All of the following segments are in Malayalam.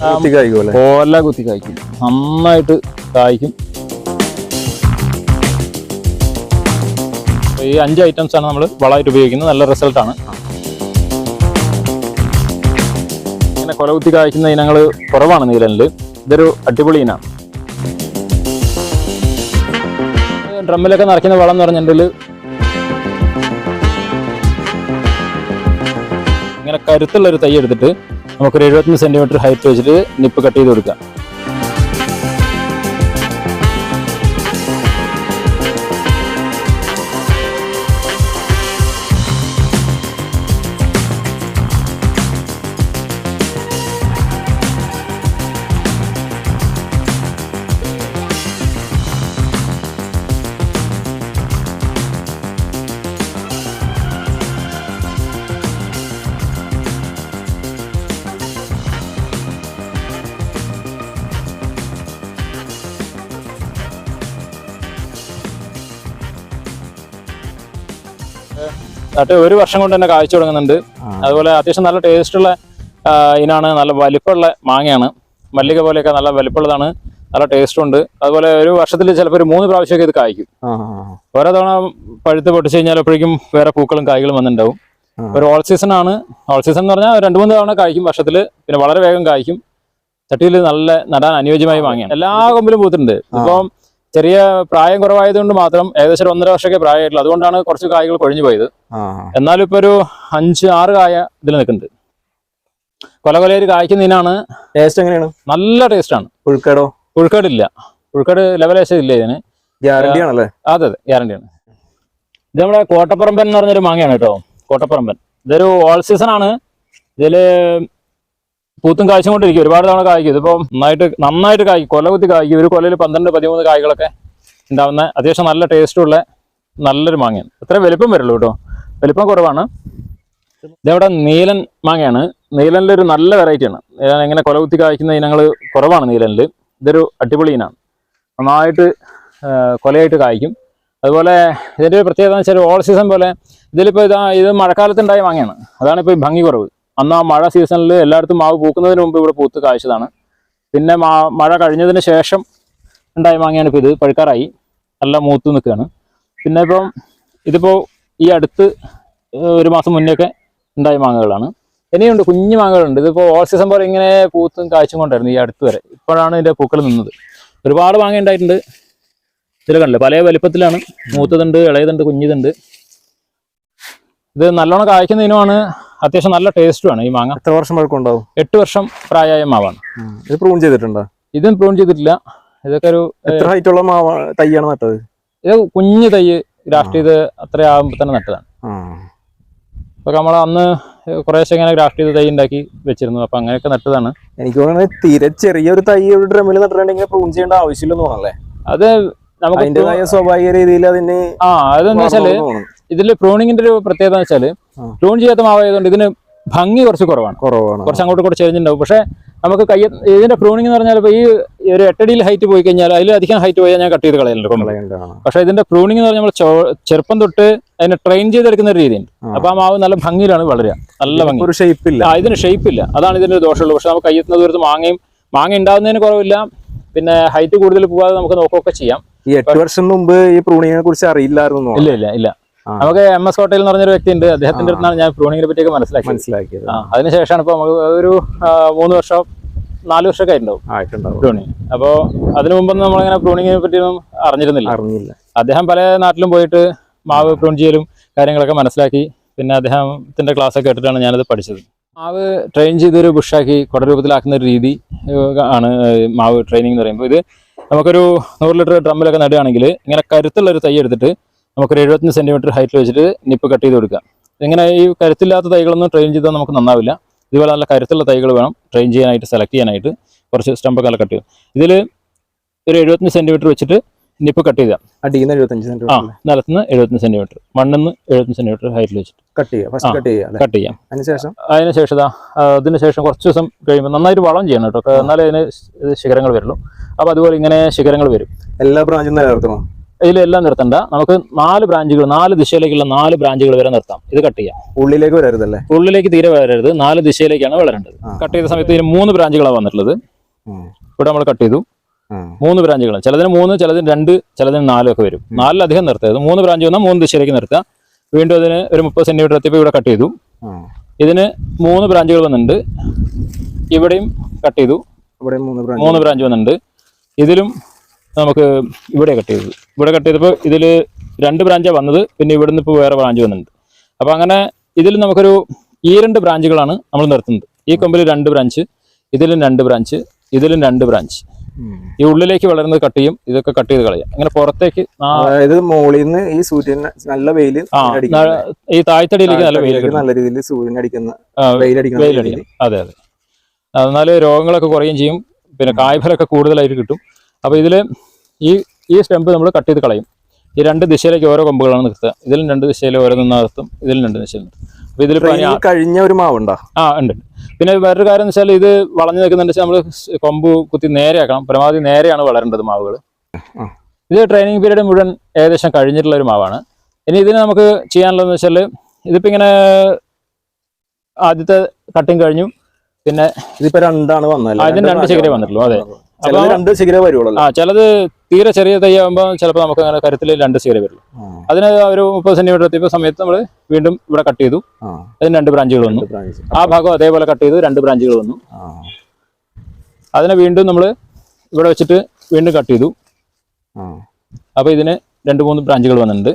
കോല കുത്തി കായ്ക്കും. നന്നായിട്ട് കായ്ക്കും. ഈ അഞ്ച് ഐറ്റംസ് ആണ് നമ്മൾ വളമായിട്ട് ഉപയോഗിക്കുന്നത്. നല്ല റിസൾട്ടാണ് ഇങ്ങനെ കൊല കുത്തി കായ്ക്കുന്ന ഇനങ്ങൾ കുറവാണ് നീലനിൽ ഇതൊരു അടിപൊളി ഇനാണ്. ഡ്രമ്മിലൊക്കെ നിറയ്ക്കുന്ന വളം എന്ന് പറഞ്ഞിട്ടുണ്ടെങ്കിൽ ഇങ്ങനെ കരുത്തുള്ള ഒരു തൈ എടുത്തിട്ട് നമുക്കൊരു എഴുപത്തഞ്ച് സെന്റിമീറ്റർ ഹൈറ്റ് വെച്ചിട്ട് നിപ്പ് കട്ട് ചെയ്ത് കൊടുക്കാം. എന്നിട്ട് ഒരു വർഷം കൊണ്ട് തന്നെ കാഴ്ച തുടങ്ങുന്നുണ്ട്. അതുപോലെ അത്യാവശ്യം നല്ല ടേസ്റ്റുള്ള ഇനാണ്. നല്ല വലിപ്പമുള്ള മാങ്ങയാണ്. മല്ലിക പോലെയൊക്കെ നല്ല വലിപ്പമുള്ളതാണ്. നല്ല ടേസ്റ്റും ഉണ്ട്. അതുപോലെ ഒരു വർഷത്തിൽ ചിലപ്പോൾ ഒരു മൂന്ന് പ്രാവശ്യമൊക്കെ ഇത് കായ്ക്കും. ഓരോ തവണ പഴുത്ത് പൊട്ടിച്ച് കഴിഞ്ഞാൽ അപ്പോഴേക്കും വേറെ പൂക്കളും കായ്കളും വന്നിട്ടുണ്ടാവും. ഒരു ഓൾ സീസൺ ആണ്. ഓൾ സീസൺ എന്ന് പറഞ്ഞാൽ രണ്ട് മൂന്ന് തവണ കായ്ക്കും വർഷത്തിൽ. പിന്നെ വളരെ വേഗം കായ്ക്കും. ചട്ടിയിൽ നല്ല നടാൻ അനുയോജ്യമായി വാങ്ങിയാണ് എല്ലാ കൊമ്പിലും പൂത്തിട്ടുണ്ട്. ഇപ്പം ചെറിയ പ്രായം കുറവായതുകൊണ്ട് മാത്രം ഏകദേശം ഒന്നര വർഷമൊക്കെ പ്രായമായിട്ടുള്ളൂ. അതുകൊണ്ടാണ് കുറച്ച് കായ്കൾ കൊഴിഞ്ഞു പോയത്. എന്നാലും ഇപ്പൊ ഒരു അഞ്ച് ആറ് കായ ഇതിൽ നിൽക്കുന്നുണ്ട്. കൊല കൊലയിൽ കായ്ക്കുന്നതിനാണ് ടേസ്റ്റ് എങ്ങനെയാണ്? നല്ല ടേസ്റ്റ് ടേസ്റ്റാണ് പുഴുക്കടോ? പുഴുക്കേടില്ല. പുഴുക്കേട് ലെവലേശം ഇല്ല ഇതിന്. ഗ്യാരണ്ടി ആണല്ലേ? അതെ അതെ. ഗ്യാരണ്ടിയാണ് ഇത് നമ്മുടെ കോട്ടപ്പറമ്പൻ എന്ന് പറഞ്ഞൊരു മാങ്ങയാണ് കേട്ടോ. കോട്ടപ്പറമ്പൻ. ഇതൊരു ഓൾ സീസൺ ആണ്. ഇതിൽ പൂത്തും കാഴ്ച കൊണ്ടിരിക്കും ഒരുപാട് തവണ കായ്ക്കും. ഇതിപ്പോ നന്നായിട്ട് നന്നായിട്ട് കായ്ക്കും. കൊല കുത്തി കായ്ക്കും. ഒരു കൊലയിൽ പന്ത്രണ്ട് പതിമൂന്ന് കായ്കളൊക്കെ ഉണ്ടാവുന്ന അത്യാവശ്യം നല്ല ടേസ്റ്റുള്ള നല്ലൊരു മാങ്ങയാണ്. അത്ര വലിപ്പം വരുള്ളൂ കേട്ടോ. വലിപ്പം കുറവാണ്. ഇതവിടെ നീലൻ മാങ്ങയാണ്. നീലനിൽ ഒരു നല്ല വെറൈറ്റിയാണ് എങ്ങനെ കൊല കുത്തി കായ്ക്കുന്ന ഇനങ്ങൾ കുറവാണ് നീലനിൽ ഇതൊരു അടിപൊളി ഇനാണ്. നന്നായിട്ട് കൊലയായിട്ട് കായ്ക്കും. അതുപോലെ ഇതിന്റെ ഒരു പ്രത്യേകത എന്ന് വെച്ചാൽ ഓൾ സീസൺ പോലെ ഇതിലിപ്പോൾ ഇതാ ഇത് മഴക്കാലത്തുണ്ടായ മാങ്ങയാണ്. അതാണ് ഇപ്പോൾ ഈ ഭംഗി കുറവ്. അന്ന് ആ മഴ സീസണിൽ എല്ലായിടത്തും മാവ് പൂക്കുന്നതിന് മുമ്പ് ഇവിടെ പൂത്ത് കാഴ്ചതാണ്. പിന്നെ മഴ കഴിഞ്ഞതിന് ശേഷം ഉണ്ടായ മാങ്ങയാണ് ഇപ്പോൾ ഇത്. പഴുക്കാറായി. നല്ല മൂത്ത് നിൽക്കുകയാണ്. പിന്നെ ഇപ്പം ഇതിപ്പോൾ ഈ അടുത്ത് ഒരു മാസം മുന്നേയൊക്കെ ഉണ്ടായ മാങ്ങകളാണ്. ഇനിയുണ്ട് കുഞ്ഞു മാങ്ങകളുണ്ട്. ഇതിപ്പോൾ ഓൾ സീസൺ പോലെ ഇങ്ങനെ പൂത്തും കാഴ്ചയും കൊണ്ടായിരുന്നു ഈ അടുത്ത് വരെ. ഇപ്പോഴാണ് ഇതിന്റെ പൂക്കൾ നിന്നത്. ഒരുപാട് മാങ്ങ ഉണ്ടായിട്ടുണ്ട്. ഇതിൽ കണ്ടില്ലേ? പല വലിപ്പത്തിലാണ്. മൂത്തതുണ്ട് ഇളയതുണ്ട് കുഞ്ഞിതുണ്ട്. ഇത് നല്ലോണം കായ്ക്കുന്ന ഇനമാണ്. അത്യാവശ്യം നല്ല ടേസ്റ്റുമാണ് ഈ മാങ്ങ. എത്ര വർഷം പഴക്കം ഉണ്ടാവും എട്ട് വർഷം പ്രായമായ മാവാണ്. ഇത് പ്രൂൺ ചെയ്തിട്ടുണ്ടോ? ഇതും പ്രൂൺ ചെയ്തിട്ടില്ല. ഇതൊക്കെ ഒരു എത്ര ഹൈറ്റ് ഉള്ള മാവ തൈയാണ് നട്ടത്? ഇത് കുഞ്ഞു തൈ ഗ്രാഫ്റ്റ് ചെയ്ത് അത്ര ആകുമ്പോൾ തന്നെ നട്ടതാണ്. അപ്പൊ നമ്മൾ അന്ന് കുറേശ്ശെ ഇങ്ങനെ ഗ്രാഫ്റ്റ് ചെയ്ത് തൈ ഉണ്ടാക്കി വെച്ചിരുന്നു. അപ്പൊ അങ്ങനെയൊക്കെ നട്ടതാണ്. എനിക്ക് തോന്നുന്നത് തീരെ ചെറിയൊരു തൈ ഒരു ഡ്രമ്മിൽ നട്ടിട്ടുണ്ടെങ്കിൽ പ്രൂൺ ചെയ്യേണ്ട ആവശ്യമില്ലെന്ന് തോന്നല്ലേ അത് നമുക്ക് സ്വാഭാവിക രീതിയിൽ അതിന് ആ അതെന്താ വെച്ചാൽ ഇതിൽ പ്രൂണിങ്ങിന്റെ ഒരു പ്രത്യേകത എന്ന് വെച്ചാൽ പ്രൂൺ ചെയ്യാത്ത മാവായതുകൊണ്ട് ഇതിന് ഭംഗി കുറച്ച് കുറവാണ്. കുറവാണ്. കുറച്ച് അങ്ങോട്ട് കുറച്ച് ചെരിഞ്ഞിട്ടുണ്ടാവും പക്ഷേ നമുക്ക് കയ്യ ഇതിന്റെ പ്രൂണിംഗ് എന്ന് പറഞ്ഞാൽ ഇപ്പൊ ഈ ഒരു എട്ടടിയിൽ ഹൈറ്റ് പോയി കഴിഞ്ഞാൽ അതിൽ അധികം ഹൈറ്റ് പോയാൽ ഞാൻ കട്ട് ചെയ്ത് കളയലുണ്ട് പക്ഷേ. ഇതിന്റെ പ്രൂണിംഗ് എന്ന് പറഞ്ഞാൽ നമ്മൾ ചെറുപ്പം തൊട്ട് അതിനെ ട്രെയിൻ ചെയ്തെടുക്കുന്ന ഒരു രീതിയുണ്ട്. അപ്പോൾ അപ്പൊ ആ മാവ് നല്ല ഭംഗിയിലാണ് വളരുക. നല്ല ഭംഗി. ഒരു ഷേപ്പ് ഇല്ല. ആ ഇതിന് ഷേപ്പ് ഇല്ല. അതാണ് ഇതിന്റെ ദോഷമുള്ളൂ പക്ഷെ നമുക്ക് കയ്യെത്തുന്ന ദൂരത്ത് മാങ്ങയും മാങ്ങ ഉണ്ടാവുന്നതിന് കുറവില്ല. പിന്നെ ഹൈറ്റ് കൂടുതൽ പോകാതെ നമുക്ക് നോക്കുകയൊക്കെ ചെയ്യാം. ഈ എട്ട് വർഷം മുമ്പ് ഈ പ്രൂണിങ്ങിനെ കുറിച്ച് അറിയില്ലായിരുന്നു ഇല്ല ഇല്ല ഇല്ല. നമുക്ക് എം എസ് കോട്ടയിൽ എന്ന് പറഞ്ഞൊരു വ്യക്തി ഉണ്ട് അദ്ദേഹത്തിന്റെ അടുത്താണ് ഞാൻ പ്രൂണിങ്ങിനെ പറ്റിയൊക്കെ മനസ്സിലാക്കി മനസ്സിലാക്കിയത്. അതിനുശേഷമാണ് ഇപ്പൊ നമുക്ക് ഒരു മൂന്ന് വർഷം നാല് വർഷമൊക്കെ ആയിട്ടുണ്ടാവും ആയിട്ടുണ്ടാവും. പ്രൂണിങ്. അപ്പോൾ അതിനു മുമ്പൊന്നും നമ്മളിങ്ങനെ പ്രൂണിങ്ങിനെ പറ്റിയൊന്നും അറിഞ്ഞിരുന്നില്ല. അറിഞ്ഞില്ല. അദ്ദേഹം പല നാട്ടിലും പോയിട്ട് മാവ് പ്രൂൺ ചെയ്യലും കാര്യങ്ങളൊക്കെ മനസ്സിലാക്കി. പിന്നെ അദ്ദേഹത്തിന്റെ ക്ലാസ് ഒക്കെ ഇട്ടിട്ടാണ് ഞാനത് പഠിച്ചത്. മാവ് ട്രെയിൻ ചെയ്തൊരു ബുഷാക്കി കുടരൂപത്തിലാക്കുന്ന ഒരു രീതി ആണ് മാവ് ട്രെയിനിങ് എന്ന് പറയുമ്പോൾ. ഇത് നമുക്കൊരു നൂറ് ലിറ്റർ ഡ്രമ്മിലൊക്കെ നടുകയാണെങ്കിൽ ഇങ്ങനെ കരുത്തുള്ള ഒരു തൈ എടുത്തിട്ട് നമുക്കൊരു എഴുപത്തഞ്ച് സെന്റിമീറ്റർ ഹൈറ്റിൽ വെച്ചിട്ട് നിപ്പ് കട്ട് ചെയ്ത് കൊടുക്കുക. ഇങ്ങനെ ഈ കരുത്തില്ലാത്ത തൈകളൊന്നും ട്രെയിൻ ചെയ്താൽ നമുക്ക് നന്നാവില്ല. ഇതുപോലെ നല്ല കരുത്തുള്ള തൈകൾ വേണം ട്രെയിൻ ചെയ്യാനായിട്ട് സെലക്ട് ചെയ്യാനായിട്ട്. കുറച്ച് സ്റ്റമ്പൊക്കെ കട്ട് ചെയ്യും. ഇതിൽ ഒരു എഴുപത്തഞ്ച് സെന്റിമീറ്റർ വെച്ചിട്ട് നിപ്പ് കട്ട് ചെയ്താൽ അടിയിൽ എഴുപത്തഞ്ച് ആ സെന്റിമീറ്റർ നിലത്തുനിന്ന് എഴുപത്തഞ്ച് സെന്റിമീറ്റർ. മണ്ണിന്ന് എഴുപത്തഞ്ച് സെന്റിമീറ്റർ ഹൈറ്റിൽ വെച്ചിട്ട്. കട്ട് ഫസ്റ്റ് കട്ട് അല്ലേ? കട്ട് ചെയ്യാം. അതിനുശേഷം? അതിന് ശേഷം ഇതാ ആ, അതിന് ശേഷം കുറച്ച് ദിവസം കഴിയുമ്പോൾ നന്നായിട്ട് വളം ചെയ്യണം കേട്ടോ. എന്നാലേ അതിന് ശിഖരങ്ങൾ വരുള്ളൂ. അപ്പോൾ അതുപോലെ ഇങ്ങനെ ശിഖരങ്ങൾ വരും. എല്ലാ ബ്രാഞ്ചും നിലനിർത്തണം? ഇതിലെല്ലാം നിർത്തണ്ട. നമുക്ക് നാല് ബ്രാഞ്ചുകൾ നാല് ദിശയിലേക്കുള്ള നാല് ബ്രാഞ്ചുകൾ വരെ നിർത്താം. ഇത് കട്ട് ചെയ്യാം. ഉള്ളിലേക്ക് വരരുതല്ലേ? ഉള്ളിലേക്ക് തീരെ വരരുത്. നാല് ദിശയിലേക്കാണ് വളരേണ്ടത്. കട്ട് ചെയ്ത സമയത്ത് ഇതിന് മൂന്ന് ബ്രാഞ്ചുകളാണ് വന്നിട്ടുള്ളത്. ഇവിടെ നമ്മൾ കട്ട് ചെയ്തു. മൂന്ന് ബ്രാഞ്ചുകൾ ചിലതിന് മൂന്ന് ചിലതിന് രണ്ട് ചിലതിന് നാലൊക്കെ വരും. നാലിലധികം നിർത്തരുത് മൂന്ന് ബ്രാഞ്ച് വന്നാൽ മൂന്ന് ദിശയിലേക്ക് നിർത്തുക വീണ്ടും അതിന് ഒരു മുപ്പത് സെന്റിമീറ്റർ എത്തിയപ്പോൾ ഇവിടെ കട്ട് ചെയ്തു. ഇതിന് മൂന്ന് ബ്രാഞ്ചുകൾ വന്നിട്ടുണ്ട്. ഇവിടെയും കട്ട് ചെയ്തു. മൂന്ന് ബ്രാഞ്ച് വന്നിട്ടുണ്ട്. ഇതിലും നമുക്ക് ഇവിടെ കട്ട് ചെയ്തത് ഇവിടെ കട്ട് ചെയ്തപ്പോൾ ഇതിൽ രണ്ട് ബ്രാഞ്ചാണ് വന്നത് പിന്നെ ഇവിടെ നിന്ന് ഇപ്പോൾ വേറെ ബ്രാഞ്ച് വന്നിട്ടുണ്ട്. അപ്പോൾ അങ്ങനെ ഇതിൽ നമുക്കൊരു ഈ രണ്ട് ബ്രാഞ്ചുകളാണ് നമ്മൾ നിർത്തുന്നത്. ഈ കൊമ്പിൽ രണ്ട് ബ്രാഞ്ച് ഇതിലും രണ്ട് ബ്രാഞ്ച് ഇതിലും രണ്ട് ബ്രാഞ്ച് ഈ ഉള്ളിലേക്ക് വളരുന്നത് കട്ട് ചെയ്യും ഇതൊക്കെ കട്ട് ചെയ്ത് കളയാം. അങ്ങനെ പുറത്തേക്ക് അതായത് മുകളിൽ നിന്ന് ഈ സൂര്യൻ നല്ല വെയിൽ ആ ഈ താഴ്ത്തടിയിലേക്ക് നല്ല വെയിൽ നല്ല രീതിയിൽ സൂര്യൻ അടിക്കുന്ന വെയിലടിക്കുന്ന അതെ അതെ. എന്നാൽ രോഗങ്ങളൊക്കെ കുറയുകയും ചെയ്യും. പിന്നെ കായ്ഫലൊക്കെ കൂടുതലായിട്ട് കിട്ടും. അപ്പോൾ ഇതിൽ ഈ ഈ സ്റ്റെമ്പ് നമ്മൾ കട്ട് ചെയ്ത് കളയും. ഈ രണ്ട് ദിശയിലേക്ക് ഓരോ കൊമ്പുകളാണ് നിർത്തുക ഇതിലും രണ്ട് ദിശയിൽ ഓരോ നിന്നാകത്തും ഇതിലും രണ്ട് ദിശയിൽ അപ്പോൾ ഇതിൽ കഴിഞ്ഞ ഒരു മാവുണ്ടോ? ആ ഉണ്ട്. പിന്നെ വേറൊരു കാര്യം എന്ന് വെച്ചാൽ ഇത് വളഞ്ഞു നിൽക്കുന്നുണ്ട് വെച്ചാൽ നമ്മൾ കൊമ്പ് കുത്തി നേരെയാക്കണം പരമാവധി നേരെയാണ് വളരേണ്ടത് മാവുകൾ ഇത് ട്രെയിനിങ് പീരീഡ് മുഴുവൻ ഏകദേശം കഴിഞ്ഞിട്ടുള്ള ഒരു മാവാണ്. ഇനി ഇതിന് നമുക്ക് ചെയ്യാനുള്ളതെന്ന് വെച്ചാൽ ഇതിപ്പോൾ ഇങ്ങനെ ആദ്യത്തെ കട്ടിങ് കഴിഞ്ഞു. പിന്നെ ഇതിപ്പോൾ രണ്ടാണ് വന്നത് അതിന് രണ്ട് ശിഖരേ വന്നിട്ടുള്ളൂ അതെ. രണ്ട് ശിഖരേ വരുള്ളൂ ആ ചിലത് തീരെ ചെറിയ തൈയാകുമ്പോൾ ചിലപ്പോൾ നമുക്ക് അങ്ങനെ കരുത്തിൽ രണ്ട് ശിഖര വരുള്ളൂ അതിന് ഒരു മുപ്പത് സെന്റിമീറ്റർ എത്തിയപ്പോൾ സമയത്ത് നമ്മൾ വീണ്ടും ഇവിടെ കട്ട് ചെയ്തു. അതിന് രണ്ട് ബ്രാഞ്ചുകൾ വന്നു. ആ ഭാഗം അതേപോലെ കട്ട് ചെയ്തു രണ്ട് ബ്രാഞ്ചുകൾ വന്നു. അതിനെ വീണ്ടും നമ്മൾ ഇവിടെ വെച്ചിട്ട് വീണ്ടും കട്ട് ചെയ്തു. അപ്പോൾ ഇതിന് രണ്ട് മൂന്ന് ബ്രാഞ്ചുകൾ വന്നിട്ടുണ്ട്.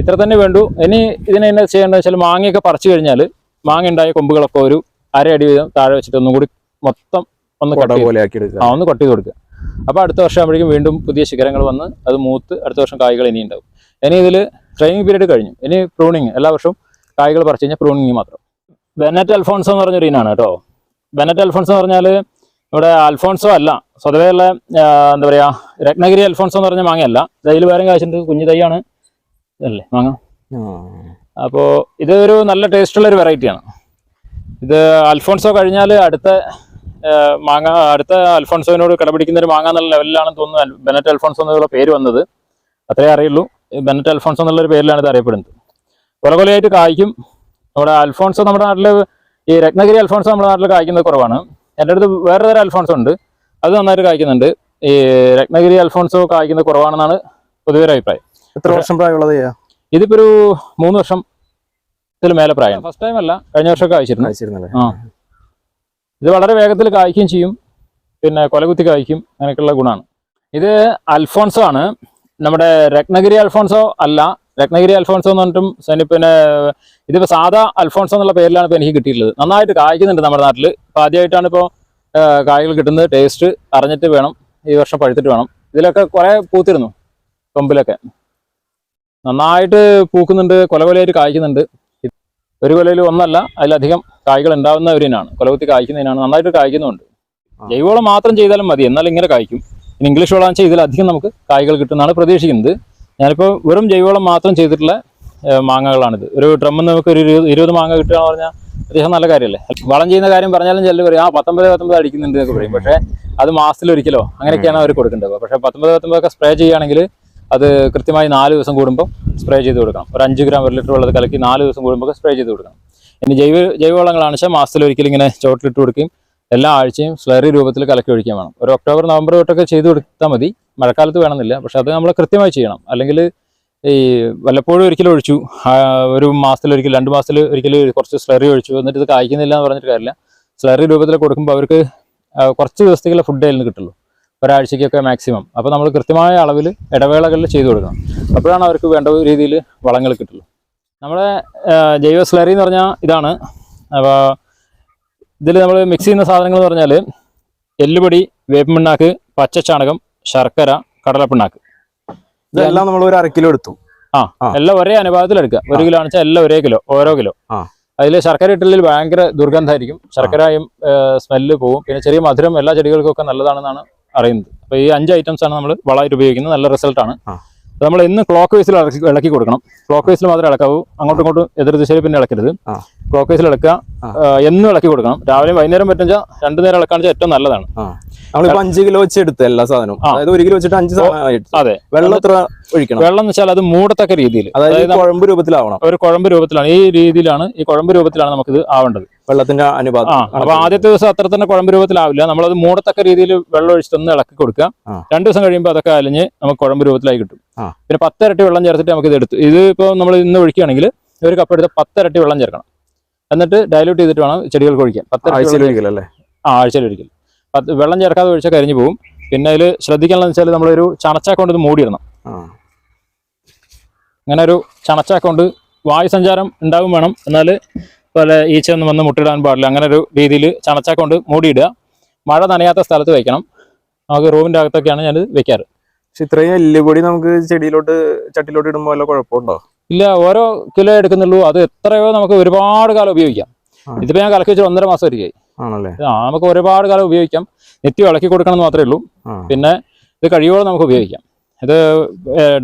ഇത്ര തന്നെ വേണ്ടു. ഇനി ഇതിനെ എന്നാ ചെയ്യേണ്ടത് വെച്ചാൽ മാങ്ങയൊക്കെ പറിച്ചു കഴിഞ്ഞാൽ മാങ്ങ ഉണ്ടായ കൊമ്പുകളൊക്കെ ഒരു അര അടി വീതം താഴെ വെച്ചിട്ട് ഒന്നും കൂടി മൊത്തം ഒന്ന് കൊട കട്ട് പോലെ ആക്കി എടുക്കുക ആ ഒന്ന് കട്ട് ചെയ്ത് കൊടുക്കുക അപ്പോൾ അടുത്ത വർഷം ആകുമ്പോഴേക്കും വീണ്ടും പുതിയ ശിഖരങ്ങൾ വന്ന് അത് മൂത്ത് അടുത്ത വർഷം കായ്കൾ ഇനി ഉണ്ടാവും. ഇനി ഇതിൽ ട്രെയിനിങ് പീരീഡ് കഴിഞ്ഞു. ഇനി പ്രൂണിങ് എല്ലാ വർഷവും കായ്കൾ പറിച്ചു കഴിഞ്ഞാൽ പ്രൂണിങ് മാത്രം. ബെനറ്റ് അൽഫോൺസോ എന്ന് പറഞ്ഞൊരു ഇനാണ് കേട്ടോ. ബെനറ്റ് അൽഫോൺസോ എന്ന് പറഞ്ഞാൽ ഇവിടെ അൽഫോൺസോ അല്ല സ്വതവേ ഉള്ള എന്താ പറയുക രത്നഗിരി അൽഫോൺസോ എന്ന് പറഞ്ഞ മാങ്ങയല്ല. തൈയിൽ വേറെ കാശുണ്ട് കുഞ്ഞു തൈയാണ്. അല്ലേ മാങ്ങ? അപ്പോൾ ഇതൊരു നല്ല ടേസ്റ്റുള്ള ഒരു വെറൈറ്റിയാണ് ഇത് അൽഫോൺസോ കഴിഞ്ഞാൽ അടുത്ത മാങ്ങ അടുത്ത അൽഫോൺസോനോട് കിടപിടിക്കുന്ന ഒരു മാങ്ങ എന്നുള്ള ലെവലിലാണെന്ന് തോന്നുന്നു. ബെനറ്റ് അൽഫോൺസോ എന്നുള്ള പേര് വന്നത്. അത്രേ അറിയുള്ളൂ. ബെനറ്റ് അൽഫോൺസോ എന്നുള്ളൊരു പേരിലാണ് ഇത് അറിയപ്പെടുന്നത്. കൊല കൊലയായിട്ട് കായ്ക്കും. നമ്മുടെ അൽഫോൺസോ നമ്മുടെ നാട്ടിൽ ഈ രത്നഗിരി അൽഫോൺസോ നമ്മുടെ നാട്ടിൽ കായ്ക്കുന്നത് കുറവാണ്. എന്റെ അടുത്ത് വേറെ തരം അൽഫോൺസോ ഉണ്ട്. അത് നന്നായിട്ട് കായ്ക്കുന്നുണ്ട്. ഈ രത്നഗിരി അൽഫോൺസോ കായ്ക്കുന്നത് കുറവാണെന്നാണ് പൊതുവെ അഭിപ്രായം. എത്ര വർഷം പ്രായമുള്ളത് ഇതിപ്പോ ഒരു മൂന്ന് വർഷം ഇതിൽ മേലെ പ്രായം ഫസ്റ്റ് ടൈം അല്ല കഴിഞ്ഞ വർഷമൊക്കെ കായ്ച്ചിരുന്നു. കഴിച്ചിരുന്നല്ലേ ആ. ഇത് വളരെ വേഗത്തിൽ കായ്ക്കുകയും ചെയ്യും. പിന്നെ കൊലകുത്തി കായ്ക്കും. അങ്ങനെയൊക്കെയുള്ള ഗുണമാണ്. ഇത് അൽഫോൺസോ ആണ്. നമ്മുടെ രത്നഗിരി അൽഫോൺസോ അല്ല. രത്നഗിരി അൽഫോൺസോ എന്ന് പറഞ്ഞിട്ടും സനി- പിന്നെ ഇതിപ്പോൾ സാധാ അൽഫോൺസോ എന്നുള്ള പേരിലാണ് ഇപ്പോൾ എനിക്ക് കിട്ടിയിട്ടുള്ളത്. നന്നായിട്ട് കായ്ക്കുന്നുണ്ട് നമ്മുടെ നാട്ടിൽ ഇപ്പോൾ ആദ്യമായിട്ടാണ് ഇപ്പോൾ കായ്കൾ കിട്ടുന്നത്. ടേസ്റ്റ് അറിഞ്ഞിട്ട് വേണം. ഈ വർഷം പഴുത്തിട്ട് വേണം. ഇതിലൊക്കെ കുറേ പൂത്തിരുന്നു. കൊമ്പിലൊക്കെ. നന്നായിട്ട് പൂക്കുന്നുണ്ട്. കൊല കൊലയായിട്ട് കായ്ക്കുന്നുണ്ട്. ഒരു കൊലയിൽ ഒന്നല്ല അതിലധികം കായ്കൾ ഉണ്ടാവുന്ന ഒരു ഇനാണ് കൊലകുത്തി കായ്ക്കുന്നതിനാണ്. നന്നായിട്ട് കായ്ക്കുന്നുണ്ട്. ജൈവവളം മാത്രം ചെയ്താലും മതി. എന്നാൽ ഇങ്ങനെ കായ്ക്കും. ഇനി ഇംഗ്ലീഷ് വളം വെച്ചാൽ ഇതിലധികം നമുക്ക് കായ്കൾ കിട്ടുന്നതാണ് പ്രതീക്ഷിക്കുന്നത്. ഞാനിപ്പോൾ വെറും ജൈവവളം മാത്രം ചെയ്തിട്ടുള്ള മാങ്ങകളാണിത്. ഒരു ഡ്രമ്മിൽ നമുക്ക് ഒരു ഇരുപത് ഇരുപത് മാങ്ങ കിട്ടുക എന്ന് പറഞ്ഞാൽ അത്യാവശ്യം നല്ല കാര്യമല്ലേ? വളം ചെയ്യുന്ന കാര്യം പറഞ്ഞാലും ചിലർ പറയും ആ പത്തൊമ്പത് പത്തൊമ്പത് അടിക്കുന്നുണ്ട് എന്നൊക്കെ പറയും. പക്ഷേ അത് മാസത്തിൽ ഒരിക്കലോ അങ്ങനെയൊക്കെയാണ് അവർ കൊടുക്കേണ്ടത്. പക്ഷേ പത്തൊമ്പത് പത്തൊമ്പതൊക്കെ സ്പ്രേ ചെയ്യുകയാണെങ്കിൽ അത് കൃത്യമായി നാല് ദിവസം കൂടുമ്പോൾ സ്പ്രേ ചെയ്ത് കൊടുക്കണം. ഒരു അഞ്ച് ഗ്രാം ഒരു ലിറ്റർ വെള്ളത്തിൽ കലക്കി നാല് ദിവസം കൂടുമ്പോൾ സ്പ്രേ ചെയ്ത് കൊടുക്കണം. ഇനി ജൈവ ജൈവവളങ്ങളാണ് വെച്ചാൽ മാസത്തിൽ ഒരിക്കലും ഇങ്ങനെ ചോട്ടിലിട്ട് കൊടുക്കുകയും എല്ലാ ആഴ്ചയും സ്ലറി രൂപത്തിൽ കലക്കി ഒഴിക്കാൻ വേണം. ഒരു ഒക്ടോബർ നവംബർ തൊട്ടൊക്കെ ചെയ്ത് കൊടുത്താൽ മതി. മഴക്കാലത്ത് വേണമെന്നില്ല. പക്ഷെ അത് നമ്മൾ കൃത്യമായി ചെയ്യണം. അല്ലെങ്കിൽ ഈ വല്ലപ്പോഴും ഒരിക്കലും ഒഴിച്ചു. ഒരു മാസത്തിൽ ഒരിക്കൽ രണ്ട് മാസത്തിൽ ഒരിക്കൽ കുറച്ച് സ്ലറി ഒഴിച്ചു. എന്നിട്ട് ഇത് കായ്ക്കുന്നില്ല എന്ന് പറഞ്ഞിട്ട് കാര്യമില്ല. സ്ലറി രൂപത്തിൽ കൊടുക്കുമ്പോൾ അവർക്ക് കുറച്ച് ദിവസത്തേക്കുള്ള ഫുഡ് അതിൽ നിന്ന് കിട്ടുള്ളൂ. ഒരാഴ്ചയ്ക്കൊക്കെ മാക്സിമം അപ്പോൾ നമ്മൾ കൃത്യമായ അളവിൽ ഇടവേളകളിൽ ചെയ്തു കൊടുക്കണം. അപ്പോഴാണ് അവർക്ക് വേണ്ട രീതിയിൽ വളങ്ങൾ കിട്ടുള്ളൂ. നമ്മുടെ ജൈവ സ്ലറി എന്ന് പറഞ്ഞാൽ ഇതാണ്. അപ്പോൾ ഇതിൽ നമ്മൾ മിക്സ് ചെയ്യുന്ന സാധനങ്ങൾ എന്ന് പറഞ്ഞാൽ എല്ലുപൊടി വേപ്പിണ്ണാക്ക് പച്ചച്ചാണകം ശർക്കര കടലപ്പിണ്ണാക്ക്. ഇതെല്ലാം നമ്മൾ ഒരു അര കിലോ എടുത്തു. ആ. എല്ലാം ഒരേ അനുപാതത്തിൽ എടുക്കുക. ഒരു കിലോ ആണെന്ന് വെച്ചാൽ എല്ലാം ഒരേ കിലോ ഓരോ കിലോ. അതിൽ ശർക്കര ഇട്ടതിൽ ഭയങ്കര ദുർഗന്ധമായിരിക്കും ശർക്കരയും സ്മെല്ല് പോവും. പിന്നെ ചെറിയ മധുരം എല്ലാ ചെടികൾക്കും ഒക്കെ നല്ലതാണെന്നാണ് അറിയുന്നത്. അപ്പോൾ ഈ അഞ്ച് ഐറ്റംസ് ആണ് നമ്മൾ വളമായിട്ട് ഉപയോഗിക്കുന്നത്. നല്ല റിസൾട്ടാണ്. നമ്മൾ ഇന്ന് ക്ലോക്ക് വൈസിൽ ഇളക്കി കൊടുക്കണം. ക്ലോക്ക് വൈസിൽ മാത്രമേ ഇളക്കാവൂ. അങ്ങോട്ടും ഇങ്ങോട്ടും എതിർ ദിശയിൽ പിന്നെ ഇളക്കരുത്. ക്ലോക്ക് വൈസിൽ ഇളക്കുക. എന്നും ഇളക്കി കൊടുക്കണം. രാവിലെയും വൈകുന്നേരം പറ്റുന്ന രണ്ടു നേരം ഇളക്കാണെന്ന് ഏറ്റവും നല്ലതാണ്. നമ്മളിപ്പോ അഞ്ച് കിലോ വെച്ച് എടുത്ത് എല്ലാ സാധനവും. അതായത് ഒരു കിലോ വെച്ചിട്ട് അഞ്ച് അതെ. വെള്ളം എത്ര ഒഴിക്കണം? വെള്ളം എന്ന് വെച്ചാൽ അത് മൂടത്തക്ക രീതിയിൽ അതായത് അതായത് കുഴമ്പ് രൂപത്തിലാവണം. ഒരു കുഴമ്പ് രൂപത്തിലാണ്. ഈ രീതിയിലാണ് ഈ കുഴമ്പ് രൂപത്തിലാണ് നമുക്കിത് ആവേണ്ടത്. വെള്ളത്തിന്റെ അനുപാതം അപ്പൊ ആദ്യത്തെ ദിവസം അത്ര തന്നെ കുഴമ്പ് രൂപത്തിലാവില്ല. നമ്മളത് മൂടത്തക്ക രീതിയിൽ വെള്ളം ഒഴിച്ചിട്ടൊന്ന് ഇളക്കി കൊടുക്കുക. രണ്ടു ദിവസം കഴിയുമ്പോൾ അതൊക്കെ അലിഞ്ഞ് നമുക്ക് കുഴമ്പ് രൂപത്തിലായി കിട്ടും. പിന്നെ പത്തരട്ടി വെള്ളം ചേർത്തിട്ട് നമുക്ക് ഇത് എടുത്തു ഇത് ഇപ്പോൾ നമ്മൾ ഇന്ന് ഒഴിക്കുകയാണെങ്കിൽ ഒരു കപ്പ് എടുത്ത് പത്തരട്ടി വെള്ളം ചേർക്കണം. എന്നിട്ട് ഡയലൂട്ട് ചെയ്തിട്ട് വേണം ചെടികൾക്ക് ഒഴിക്കാൻ. പത്തിരട്ടി ആ ആഴ്ചയിൽ ഒരിക്കൽ. പത്ത് വെള്ളം ചേർക്കാതെ ഒഴിച്ചാൽ കരിഞ്ഞു പോകും. പിന്നെ അതിൽ ശ്രദ്ധിക്കാനുള്ളത് വെച്ചാൽ നമ്മളൊരു ചണച്ചാക്ക കൊണ്ട് ഇത് മൂടിയിടണം. അങ്ങനെ ഒരു ചണച്ചാക്ക കൊണ്ട് വായു സഞ്ചാരം ഉണ്ടാവും വേണം. എന്നാൽ പല ഈച്ച ഒന്നും വന്ന് മുട്ടിടാൻ പാടില്ല. അങ്ങനെ ഒരു രീതിയിൽ ചണച്ചാക്ക കൊണ്ട് മൂടിയിടുക. മഴ നനയാത്ത സ്ഥലത്ത് വെക്കണം നമുക്ക് റൂമിന്റെ അകത്തൊക്കെയാണ് ഞാൻ വെക്കാറ് പക്ഷെ ഇത്രയും എല്ലുപൊടി നമുക്ക് ചെടിയിലോട്ട് ചട്ടിയിലോട്ട് ഇടുമ്പോൾ വല്ല കുഴപ്പമുണ്ടോ? ഇല്ല ഓരോ കിലോ എടുക്കുന്നുള്ളൂ. അത് എത്രയോ നമുക്ക് ഒരുപാട് കാലം ഉപയോഗിക്കാം. ഇതിപ്പോൾ ഞാൻ കലക്കി വെച്ചിട്ട് ഒന്നര മാസം വരികയായി. ആണല്ലേ? ആ നമുക്ക് ഒരുപാട് കാലം ഉപയോഗിക്കാം. നിത്യം ഇളക്കി കൊടുക്കണം എന്ന് മാത്രമേ ഉള്ളൂ. പിന്നെ ഇത് കഴിയുമ്പോൾ നമുക്ക് ഉപയോഗിക്കാം. ഇത്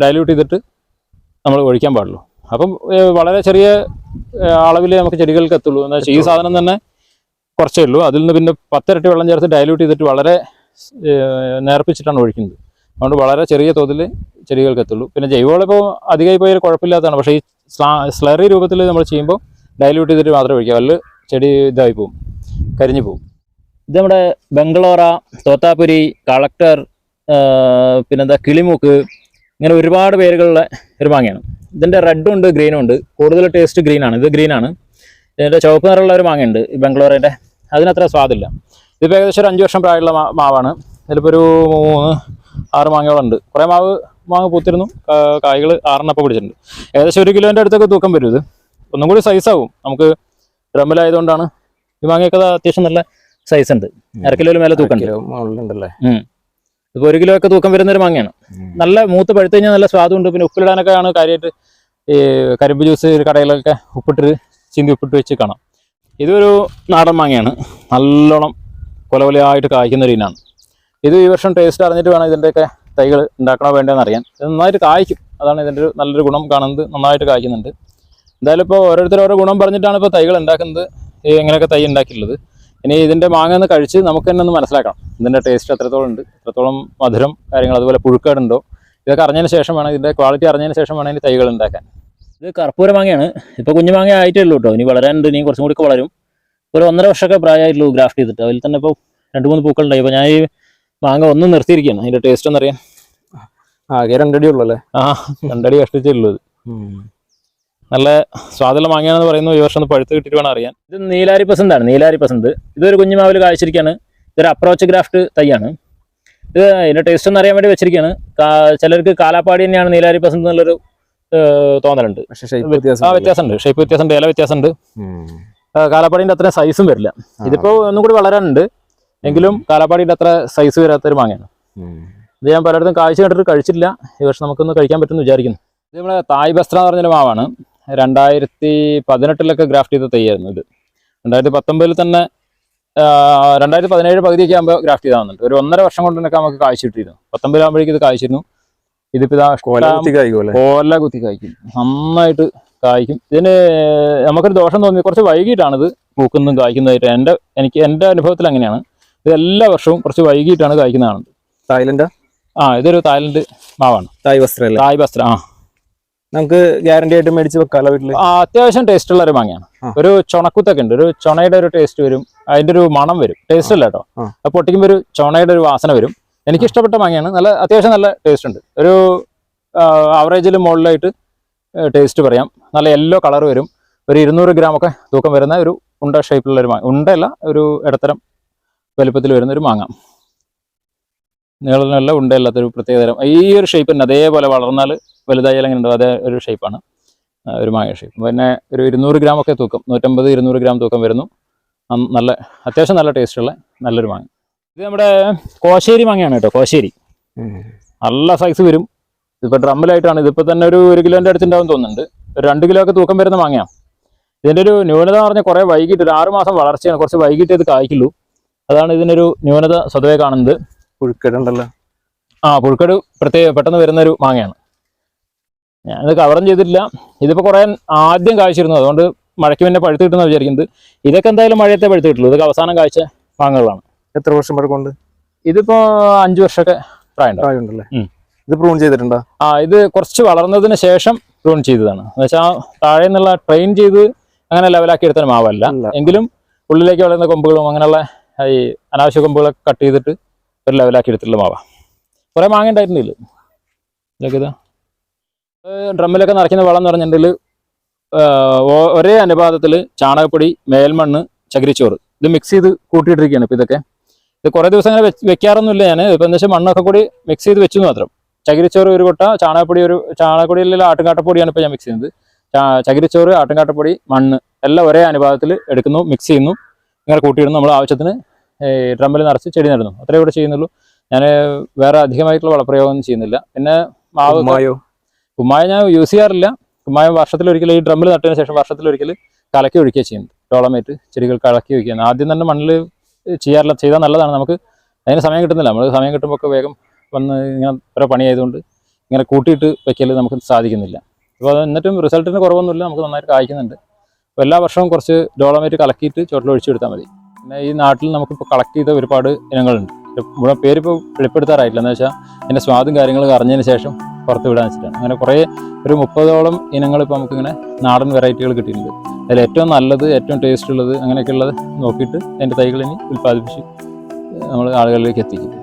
ഡയല്യൂട്ട് ചെയ്തിട്ട് നമ്മൾ ഒഴിക്കാൻ പാടുള്ളൂ. അപ്പം വളരെ ചെറിയ അളവിൽ നമുക്ക് ചെടികൾക്ക് എത്തുള്ളൂ എന്ന് വെച്ചാൽ ഈ സാധനം തന്നെ കുറച്ചേ ഉള്ളൂ. അതിൽ നിന്ന് പിന്നെ പത്തിരട്ടി വെള്ളം ചേർത്ത് ഡയലൂട്ട് ചെയ്തിട്ട് വളരെ നേർപ്പിച്ചിട്ടാണ് ഒഴിക്കുന്നത്. അതുകൊണ്ട് വളരെ ചെറിയ തോതിൽ ചെടികൾക്ക് എത്തുള്ളൂ പിന്നെ ജൈവവളം ഇപ്പോൾ അധികമായി പോയാൽ കുഴപ്പമില്ലാത്തതാണ്. പക്ഷേ ഈ സ്ലറി രൂപത്തിൽ നമ്മൾ ചെയ്യുമ്പോൾ ഡയലൂട്ട് ചെയ്തിട്ട് മാത്രമേ ഒഴിക്കുക. അല്ല ചെടി ഇതായി പോവും. കരിഞ്ഞു പോവും. ഇത് നമ്മുടെ ബംഗ്ലോറ തോത്താപുരി കളക്ടർ പിന്നെന്താ കിളിമൂക്ക് ഇങ്ങനെ ഒരുപാട് പേരുകളുള്ള ഒരു മാങ്ങയാണ്. ഇതിന്റെ റെഡും ഉണ്ട് ഗ്രീനും ഉണ്ട്. കൂടുതൽ ടേസ്റ്റ് ഗ്രീനാണ് ഇത് ഗ്രീനാണ് ഇതിന്റെ ചുവപ്പ് നിറമുള്ള ഒരു മാങ്ങയുണ്ട് ഈ ബംഗ്ലോറിന്റെ അതിനത്ര സ്വാദില്ല. ഇതിപ്പോൾ ഏകദേശം ഒരു അഞ്ച് വർഷം പ്രായമുള്ള മാവാണ്. ഇതിലിപ്പോൾ ഒരു മൂന്ന് ആറ് മാങ്ങകളുണ്ട്. കുറേ മാവ് മാങ്ങ പൂത്തിരുന്നു. കായ്കൾ ആറെണ്ണപ്പം പിടിച്ചിട്ടുണ്ട്. ഏകദേശം ഒരു കിലോന്റെ അടുത്തൊക്കെ തൂക്കം വരും ഇത്. ഒന്നും കൂടി സൈസാവും നമുക്ക് ഡ്രമ്മിലായതുകൊണ്ടാണ് ഈ മാങ്ങയൊക്കെ അത്യാവശ്യം നല്ല സൈസ് ഉണ്ട്. അര കിലോയിൽ മേലെ തൂക്കം ഉണ്ട് മുകളിലുണ്ടല്ലേ? ഇപ്പോൾ ഒരു കിലോ ഒക്കെ തൂക്കം വരുന്ന ഒരു മാങ്ങയാണ്. നല്ല മൂത്ത് പഴുത്തു കഴിഞ്ഞാൽ നല്ല സ്വാദുണ്ട്. പിന്നെ ഉപ്പിലിടാനൊക്കെ ആണ് കാര്യമായിട്ട് ഈ കരിമ്പ് ജ്യൂസ് കടയിലൊക്കെ ഉപ്പിട്ട് ചിന്തി ഉപ്പിട്ട് വെച്ച് കാണാം. ഇതൊരു നാടൻ മാങ്ങയാണ്. നല്ലോണം കൊലകൊലയായിട്ട് കായ്ക്കുന്ന ഒരു ഇനാണ് ഇത് ഈ വർഷം ടേസ്റ്റ് അറിഞ്ഞിട്ട് വേണം ഇതിന്റെയൊക്കെ തൈകൾ ഉണ്ടാക്കണോ വേണ്ടതെന്ന് അറിയാൻ. ഇത് നന്നായിട്ട് കായ്ക്കും. അതാണ് ഇതിന്റെ ഒരു നല്ലൊരു ഗുണം കാണുന്നത്. നന്നായിട്ട് കായ്ക്കുന്നുണ്ട്. എന്തായാലും ഇപ്പോൾ ഓരോരുത്തർ ഓരോ ഗുണം പറഞ്ഞിട്ടാണ് ഇപ്പോൾ തൈകൾ ഉണ്ടാക്കുന്നത്. ഇങ്ങനെയൊക്കെ എങ്ങനെയൊക്കെ തൈ ഉണ്ടാക്കിയിട്ടുള്ളത്. ഇനി ഇതിന്റെ മാങ്ങ ഒന്ന് കഴിച്ച് നമുക്ക് തന്നെ ഒന്ന് മനസ്സിലാക്കണം. ഇതിന്റെ ടേസ്റ്റ് എത്രത്തോളം ഉണ്ട് എത്രത്തോളം മധുരം കാര്യങ്ങൾ അതുപോലെ പുഴുക്കേടുണ്ടോ ഇതൊക്കെ അറിഞ്ഞതിന് ശേഷം വേണം ഇതിന്റെ ക്വാളിറ്റി അറിഞ്ഞതിന് ശേഷം വേണം ഇതിന് തൈകൾ ഉണ്ടാക്കാൻ. ഇത് കർപ്പൂര മാങ്ങയാണ്. ഇപ്പോൾ കുഞ്ഞു മാങ്ങ ആയിട്ടേ ഉള്ളൂ കേട്ടോ. ഇനി വളരാനുണ്ട് ഇനി കുറച്ചും കൂടി വളരും. ഒരു ഒന്നര വർഷമൊക്കെ പ്രായമായിട്ടുള്ളൂ ഗ്രാഫ്റ്റ് ചെയ്തിട്ട്. അതിൽ തന്നെ ഇപ്പോൾ രണ്ട് മൂന്ന് പൂക്കളുണ്ടായി ഇപ്പോൾ ഞാൻ ഈ മാങ്ങ ഒന്ന് നിർത്തിയിരിക്കുകയാണ്. അതിന്റെ ടേസ്റ്റ് ഒന്നറിയാൻ ആകെ രണ്ടടി ഉള്ളു അല്ലേ? ആ രണ്ടടി കഷ്ടിച്ചുള്ളത് നല്ല സ്വാദുള്ള മാങ്ങയാണെന്ന് പറയുന്നു. ഈ വർഷം ഒന്ന് പഴുത്ത് കിട്ടിയിട്ട് വേണം അറിയാൻ. ഇത് നീലാരി പസന്താണ് നീലാരി പസന്ത്. ഇതൊരു കുഞ്ഞുമാവിൽ കാഴ്ചയിരിക്കുകയാണ് ഇതൊരു അപ്രോച്ച് ഗ്രാഫ്റ്റ് തൈയാണ്. ഇത് ഇതിന്റെ ടേസ്റ്റ് ഒന്ന് അറിയാൻ വേണ്ടി വെച്ചിരിക്കുകയാണ് കാ- ചിലർക്ക് കാലാപ്പാടി തന്നെയാണ് നീലാരി പസന്ത് എന്നുള്ളൊരു തോന്നലുണ്ട്. വ്യത്യാസമുണ്ട്. ഷേപ്പ് വ്യത്യാസമുണ്ട് ഇല വ്യത്യാസമുണ്ട്. കാലാപ്പാടിന്റെ അത്ര സൈസും വരില്ല. ഇതിപ്പോ ഒന്നും കൂടി വളരാനുണ്ട്. എങ്കിലും കാലാപ്പാടിന്റെ അത്ര സൈസ് വരാത്തൊരു മാങ്ങയാണ്. ഇത് ഞാൻ പലയിടത്തും കാഴ്ച കണ്ടിട്ട് കഴിച്ചിട്ടില്ല. ഈ വർഷം നമുക്കൊന്ന് കഴിക്കാൻ പറ്റുമെന്ന് വിചാരിക്കുന്നു. ഇത് നമ്മുടെ തായ് ബസ്ത്ര എന്ന് പറഞ്ഞൊരു മാവാണ്. രണ്ടായിരത്തി പതിനെട്ടിലൊക്കെ ഗ്രാഫ്റ്റ് ചെയ്ത തൈയായിരുന്നു ഇത്. രണ്ടായിരത്തി പത്തൊമ്പതിൽ തന്നെ രണ്ടായിരത്തി പതിനേഴ് പകുതിയൊക്കെ ആകുമ്പോൾ ഗ്രാഫ്റ്റ് ചെയ്താൽ വന്നിട്ട് ഒരു ഒന്നര വർഷം കൊണ്ട് തന്നെ നമുക്ക് കാഴ്ച കിട്ടിയിരുന്നു. പത്തൊമ്പതിലാകുമ്പോഴേക്കും ഇത് കാഴ്ചയിരുന്നു ഇതിപ്പോ ഇതാ കോല കുത്തി കായ്ക്കും നന്നായിട്ട് കായ്ക്കും. ഇതിന് നമുക്കൊരു ദോഷം തോന്നി കുറച്ച് വൈകിട്ടാണ് ഇത് പൂക്കുന്നതും കായ്ക്കുന്നതായിട്ട്. എന്റെ എനിക്ക് എന്റെ അനുഭവത്തിൽ അങ്ങനെയാണ്. ഇത് എല്ലാ വർഷവും കുറച്ച് വൈകിട്ടാണ് കായ്ക്കുന്നതാണ് തായ്ലൻഡ്? ആ ഇതൊരു തായ്ലൻഡ് മാവാണ്. തായ് വസ്ത്ര തായ് വസ്ത്ര ആ. നമുക്ക് ഗ്യാരണ്ടി ആയിട്ട് മേടിച്ച് വെക്കാലോ വീട്ടിൽ? ആ, അത്യാവശ്യം ടേസ്റ്റ് ഉള്ള ഒരു മാങ്ങയാണ്. ഒരു ചുണക്കുത്തൊക്കെ ഉണ്ട് ഒരു ചുണയുടെ ഒരു ടേസ്റ്റ് വരും. അതിന്റെ ഒരു മണം വരും. ടേസ്റ്റ് അല്ല കേട്ടോ. പൊട്ടിക്കുമ്പോൾ ഒരു ചുണയുടെ ഒരു വാസന വരും. എനിക്ക് ഇഷ്ടപ്പെട്ട മാങ്ങയാണ്. നല്ല അത്യാവശ്യം നല്ല ടേസ്റ്റ് ഉണ്ട്. ഒരു ആവറേജിൽ മുകളിലായിട്ട് ടേസ്റ്റ് പറയാം. നല്ല യെല്ലോ കളർ വരും. ഒരു ഇരുന്നൂറ് ഗ്രാം ഒക്കെ തൂക്കം വരുന്ന ഒരു ഉണ്ട ഷേപ്പിലുള്ള ഒരു മാങ്ങ ഉണ്ടല്ല ഒരു ഇടത്തരം വലുപ്പത്തിൽ വരുന്ന ഒരു മാങ്ങ. നീളനല്ല ഉണ്ടല്ലാത്തൊരു പ്രത്യേകതരം. ഈ ഒരു ഷേപ്പ് തന്നെ. അതേപോലെ വളർന്നാൽ വലുതായാലും അങ്ങനെ ഉണ്ടാവും. അതേ ഒരു ഷേപ്പാണ് ഒരു മായ ഷേപ്പ് പിന്നെ ഒരു ഇരുന്നൂറ് ഗ്രാം ഒക്കെ തൂക്കം. നൂറ്റമ്പത് ഇരുന്നൂറ് ഗ്രാം തൂക്കം വരുന്നു. നല്ല അത്യാവശ്യം നല്ല ടേസ്റ്റുള്ള നല്ലൊരു മാങ്ങ. ഇത് നമ്മുടെ കോശേരി മാങ്ങയാണ് കേട്ടോ കോശേരി. നല്ല സൈസ് വരും. ഇതിപ്പോൾ ഡ്രമ്മിലായിട്ടാണ്. ഇതിപ്പോൾ തന്നെ ഒരു ഒരു കിലോന്റെ അടുത്തുണ്ടാവും തോന്നുന്നുണ്ട്. ഒരു രണ്ട് കിലോ ഒക്കെ തൂക്കം വരുന്ന മാങ്ങയാ. ഇതിന്റെ ഒരു ന്യൂനത എന്ന് പറഞ്ഞാൽ കുറേ വൈകിട്ട് ഒരു ആറുമാസം വളർച്ചയാണ്. കുറച്ച് വൈകിട്ട് ഇത് കായ്ക്കുള്ളൂ. അതാണ് ഇതിനൊരു ന്യൂനത സ്വതവേ കാണുന്നത്. പുഴുക്കടുണ്ടല്ലോ. ആ പുഴുക്കട് പ്രത്യേക പെട്ടെന്ന് വരുന്ന ഒരു മാങ്ങയാണ്. ഞാനത് കവറും ചെയ്തിട്ടില്ല. ഇതിപ്പോൾ കുറേ ആദ്യം കാഴ്ചയിരുന്നു അതുകൊണ്ട് മഴയ്ക്ക് പിന്നെ പഴുത്ത് കിട്ടുന്ന വിചാരിക്കുന്നത്. ഇതൊക്കെ എന്തായാലും മഴയത്തെ പഴുത്ത് കിട്ടുള്ളൂ. ഇതൊക്കെ അവസാനം കാഴ്ച മാങ്ങകളാണ് എത്ര വർഷം പഴക്കമുണ്ട് ഇതിപ്പോ അഞ്ചു വർഷമൊക്കെ പ്രായമുണ്ടല്ലേ? ഇത് പ്രൂൺ ചെയ്തിട്ടുണ്ടോ? ആ ഇത് കുറച്ച് വളർന്നതിന് ശേഷം പ്രൂൺ ചെയ്തതാണ്. എന്ന് വെച്ചാൽ താഴെ നിന്നുള്ള ട്രെയിൻ ചെയ്ത് അങ്ങനെ ലെവലാക്കി എടുത്ത മാവല്ല. എങ്കിലും ഉള്ളിലേക്ക് വളരുന്ന കൊമ്പുകളും അങ്ങനെയുള്ള ഈ അനാവശ്യ കൊമ്പുകളൊക്കെ കട്ട് ചെയ്തിട്ട് ഒരു ലെവലാക്കി എടുത്തിട്ടുള്ള മാവാ. കുറേ മാങ്ങ ഉണ്ടായിരുന്നില്ല? ഇതൊക്കെ ഇതാ. ഡ്രമ്മിലൊക്കെ നിറയ്ക്കുന്ന വളം എന്ന് പറഞ്ഞിട്ടുണ്ടെങ്കിൽ ഒരേ അനുപാതത്തിൽ ചാണകപ്പൊടി മേൽമണ്ണ് ചകിരിച്ചോറ്. ഇത് മിക്സ് ചെയ്ത് കൂട്ടിയിട്ടിരിക്കുകയാണ് ഇപ്പം ഇതൊക്കെ. ഇത് കുറേ ദിവസം അങ്ങനെ വെക്കാറൊന്നും വെക്കാറൊന്നുമില്ല ഞാൻ ഇപ്പം എന്താ വെച്ചാൽ മണ്ണൊക്കെ കൂടി മിക്സ് ചെയ്ത് വെച്ചു മാത്രം. ചകിരിച്ചോറ് ഒരു കൊട്ട ചാണകപ്പൊടി ഒരു ചാണകപ്പൊടിയിലുള്ള ആട്ടുംകാട്ടപ്പൊടിയാണ് ഇപ്പോൾ ഞാൻ മിക്സ് ചെയ്യുന്നത്. ചകിരിച്ചോറ് ആട്ടുംകാട്ടപ്പൊടി മണ്ണ് എല്ലാം ഒരേ അനുപാതത്തിൽ എടുക്കുന്നു മിക്സ് ചെയ്യുന്നു. ഇങ്ങനെ കൂട്ടിയിടുന്നു. നമ്മൾ ആവശ്യത്തിന് ഡ്രമ്മിൽ നിറച്ച് ചെടി നടുന്നു. അത്രേ ഇവിടെ ചെയ്യുന്നുള്ളൂ. ഞാൻ വേറെ അധികമായിട്ടുള്ള വളപ്രയോഗമൊന്നും ചെയ്യുന്നില്ല. പിന്നെ മാവ് കുമ്മായ ഞാൻ യൂസ് ചെയ്യാറില്ല. കുമ്മായ വർഷത്തിലൊരിക്കൽ ഈ ഡ്രമ്മിൽ നട്ടതിന് ശേഷം വർഷത്തിലൊരിക്കൽ കലക്കി ഒഴിക്കുക ചെയ്യുന്നത് ഡോളമേറ്റ് ചെടികൾ കലക്കി ഒഴിക്കുകയാണ് ആദ്യം തന്നെ മണ്ണിൽ ചെയ്യാറില്ല ചെയ്താൽ നല്ലതാണ്. നമുക്ക് അതിന് സമയം കിട്ടുന്നില്ല. നമ്മൾ സമയം കിട്ടുമ്പോൾ ഒക്കെ വേഗം വന്ന് ഇങ്ങനെ ഓരോ പണിയായതുകൊണ്ട് ഇങ്ങനെ കൂട്ടിയിട്ട് വയ്ക്കൽ നമുക്ക് സാധിക്കുന്നില്ല. അപ്പോൾ അത് എന്നിട്ടും റിസൾട്ടിന് കുറവൊന്നുമില്ല. നമുക്ക് നന്നായിട്ട് കായ്ക്കുന്നുണ്ട്. അപ്പോൾ എല്ലാ വർഷവും കുറച്ച് ഡോളമേറ്റ് കലക്കിയിട്ട് ചോട്ടിൽ ഒഴിച്ചെടുത്താൽ മതി. പിന്നെ ഈ നാട്ടിൽ നമുക്കിപ്പോൾ കളക്ട് ചെയ്ത ഒരുപാട് ഇനങ്ങളുണ്ട്. മുഴുവൻ പേരിപ്പോൾ വെളിപ്പെടുത്താറായിട്ടില്ല. എന്ന് വെച്ചാൽ അതിന്റെ സ്വാദും കാര്യങ്ങളും അറിഞ്ഞതിന് ശേഷം പുറത്ത് വിടാൻ വെച്ചിട്ടാണ്. അങ്ങനെ കുറേ ഒരു മുപ്പതോളം ഇനങ്ങൾ ഇപ്പോൾ നമുക്കിങ്ങനെ നാടൻ വെറൈറ്റികൾ കിട്ടിയിട്ടുണ്ട്. അതിൽ ഏറ്റവും നല്ലത് ഏറ്റവും ടേസ്റ്റ് ഉള്ളത് അങ്ങനെയൊക്കെ ഉള്ളത് നോക്കിയിട്ട് അതിന്റെ തൈകൾ ഇനി ഉൽപ്പാദിപ്പിച്ച് നമ്മൾ ആളുകളിലേക്ക് എത്തിക്കും.